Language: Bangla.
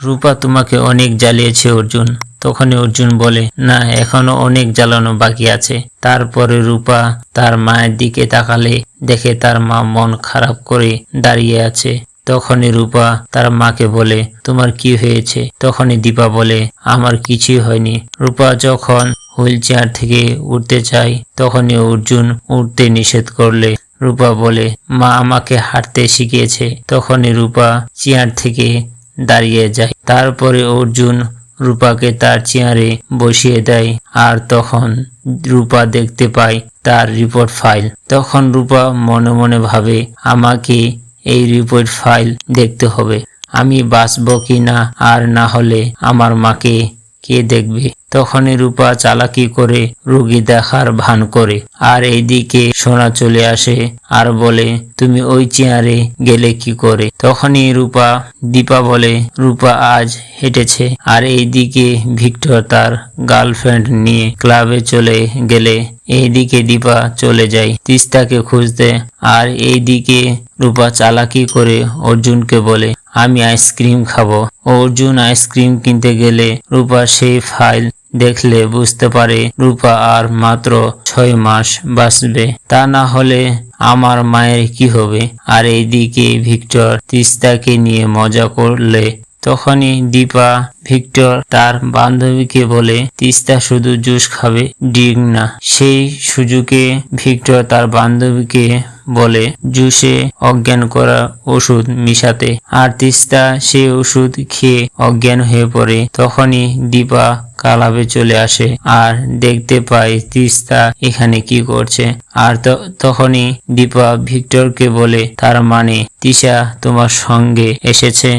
রূপা তোমাকে অনেক জ্বালিয়েছে অর্জুন। তখনই অর্জুন বলে, না, এখনও অনেক জ্বালানো বাকি আছে। তারপরে রূপা তার মায়ের দিকে তাকালে দেখে তার মা মন খারাপ করে দাঁড়িয়ে আছে। তখনই রূপা তার মাকে বলে, তোমার কি হয়েছে? তখনই দীপা বলে, আমার কিছুই হয়নি। রূপা যখন হুইল চেয়ার থেকে উঠতে চায় তখনই অর্জুন উঠতে নিষেধ করলে। রূপা বলে, মা আমাকে হাঁটতে শিখিয়েছে। তখনই রূপা চেয়ার থেকে দাঁড়িয়ে যায়। তারপরে অর্জুন রূপাকে তার চেয়ারে বসিয়ে দেয় আর তখন রূপা দেখতে পায় তার রিপোর্ট ফাইল তখন রূপা মনে মনে ভাবে, আমাকে এই রিপোর্ট ফাইল দেখতে হবে। আমি বাঁচব কি না? আর না হলে আমার মাকে কে দেখবে? তখনই রূপা চালাকি করে রুগী দেখার ভান করে, আর এইদিকে সোনা চলে আসে, আর বলে, তুমি ওই চেয়ারে গেলে কি করে? তখনই রূপা, দীপা বলে, রূপা আজ হেঁটেছে। আর এইদিকে ভিক্টর তার গার্লফ্রেন্ড নিয়ে ক্লাবে চলে গেলে, এইদিকে দীপা চলে যায় তিস্তাকে খুঁজতে, আর এইদিকে রূপা চালাকি করে অর্জুনকে বলে, আমি আইসক্রিম খাব। অর্জুন আইসক্রিম কিনতে গেলে রূপা সেই ফাইল দেখলে বুঝতে পারে রূপা আর মাত্র ছয় মাস বাঁচবে। তা না হলে আমার মায়ের কি হবে? আর এইদিকে ভিক্টর তিস্তাকে নিয়ে মজা করলে। তখনই দীপা ভিক্টর তার বান্ধবীকে বলে, তিস্তা শুধু জুস খাবে ডিং না। সেই সুযোগে ভিক্টর তার বান্ধবীকে বলে, জুসে অজ্ঞান করা ওষুধ মিশাতে। আর তিস্তা সেই ওষুধ খেয়ে অজ্ঞান হয়ে পড়ে। তখনই দীপা কালাবে চলে আসে আর দেখতে পায় তিস্তা এখানে কি করছে। আর তখনই দীপা ভিক্টরকে বলে, তার মানে তিশা তোমার সঙ্গে এসেছে।